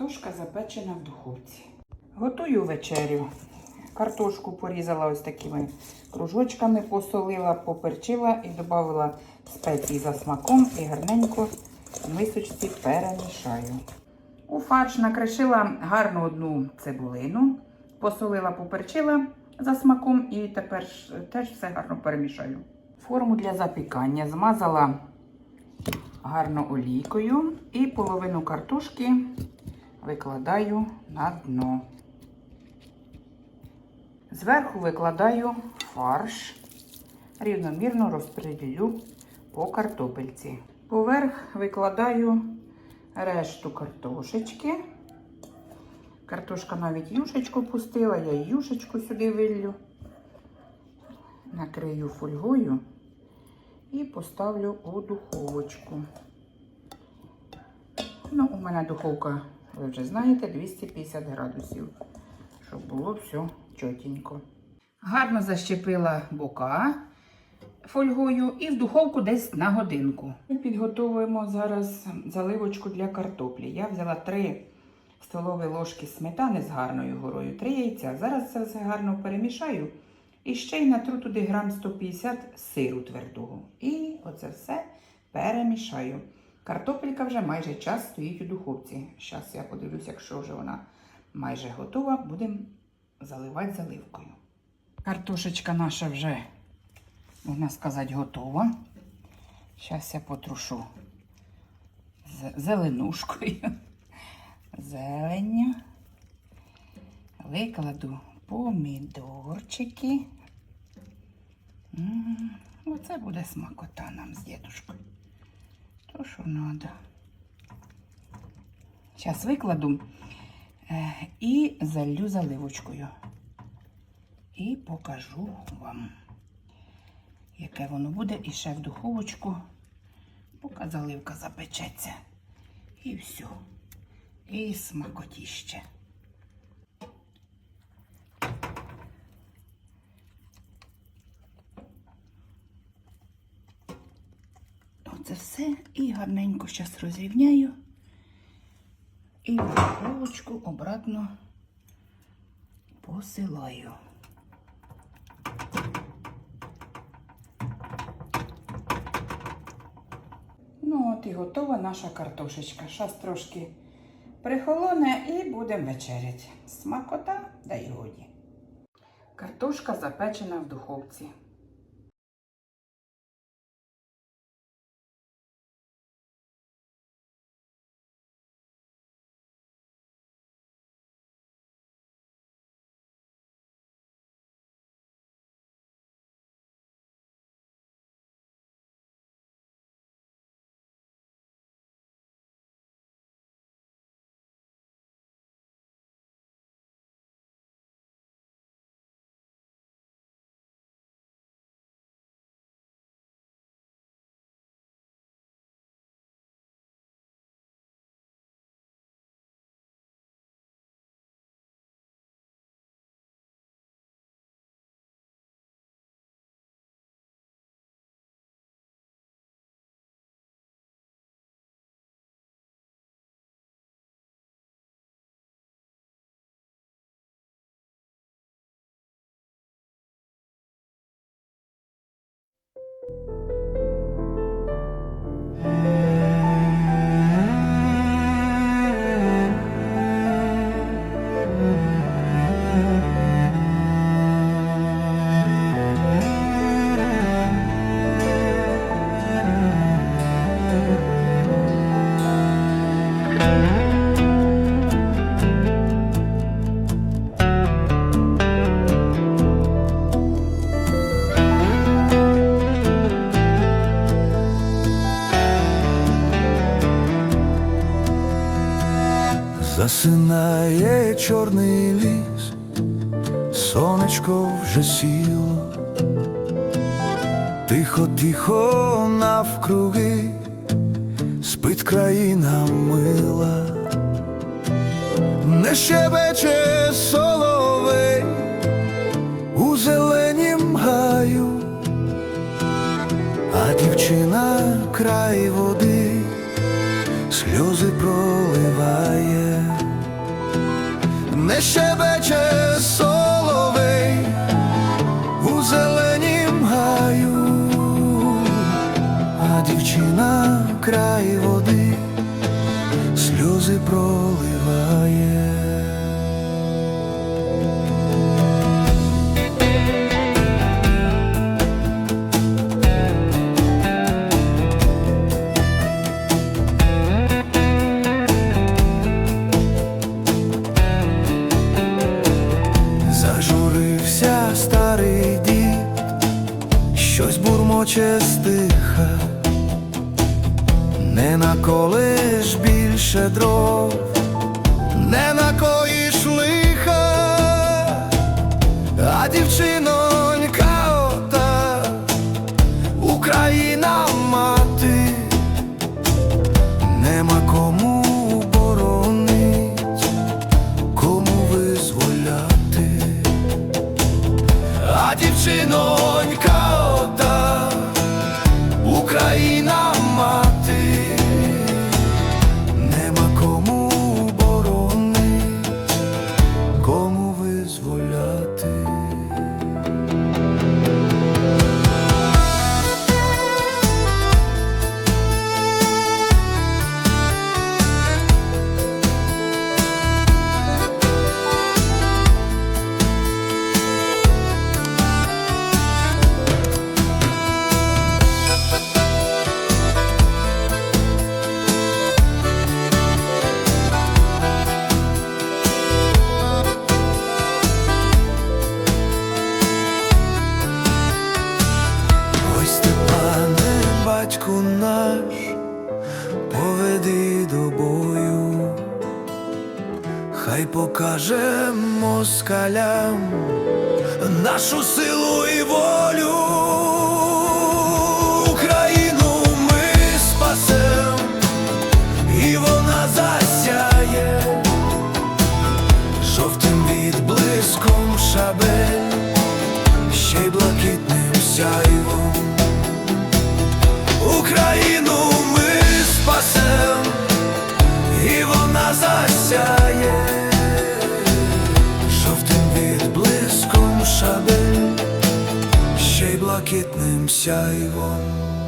Картошка запечена в духовці. Готую вечерю. Картошку порізала ось такими кружочками, посолила, поперчила і додала спеції за смаком і гарненько в мисочці перемішаю. У фарш накришила гарну одну цибулину, посолила, поперчила за смаком і тепер теж все гарно перемішаю. Форму для запікання змазала гарно олійкою і половину картошки викладаю на дно. Зверху викладаю фарш, рівномірно розподілю по картопельці. Поверх викладаю решту картошечки. Картошка навіть юшечку пустила, я і юшечку сюди виллю. Накрию фольгою і поставлю у духовочку. Ну, у мене духовка, ви вже знаєте, 250 градусів, щоб було все чотенько. Гарно защепила бока фольгою і в духовку десь на годинку. Ми підготовуємо зараз заливочку для картоплі. Я взяла 3 столові ложки сметани з гарною горою, 3 яйця. Зараз це все гарно перемішаю. І ще й натру туди грам 150 сиру твердого. І оце все перемішаю. Картопелька вже майже час стоїть у духовці. Зараз я подивлюся, якщо вже вона майже готова, будемо заливати заливкою. Картошечка наша вже, можна сказати, готова. Зараз я потрушу з- зеленушкою. Зеленню. Викладу помідорчики. М, Оце буде смакота нам з дідушкою. То, що треба. Зараз викладу е, і залью заливочкою. І покажу вам, яке воно буде. І ще в духовочку, поки заливка запечеться. І все. І смакотіще. Оце все і гарненько зараз розрівняю. І в обратно посилаю. Ну, от і готова наша картошечка. Щас трошки прихолоне і будемо вечеряти. Смакота, да й годі. Картошка запечена в духовці. Чорний ліс, сонечко вже сіло, тихо, тихо навкруги, спить країна мила, не щебече соловей у зеленім гаю, а дівчина край води сльози проливає. Не щебече соловей у зеленім гаю, а дівчина край води сльози проливає. Не наколиш більше дров, не накоїш лиха, а дівчинонька ота, Україна хай скалям нашу силу і волю. 下一个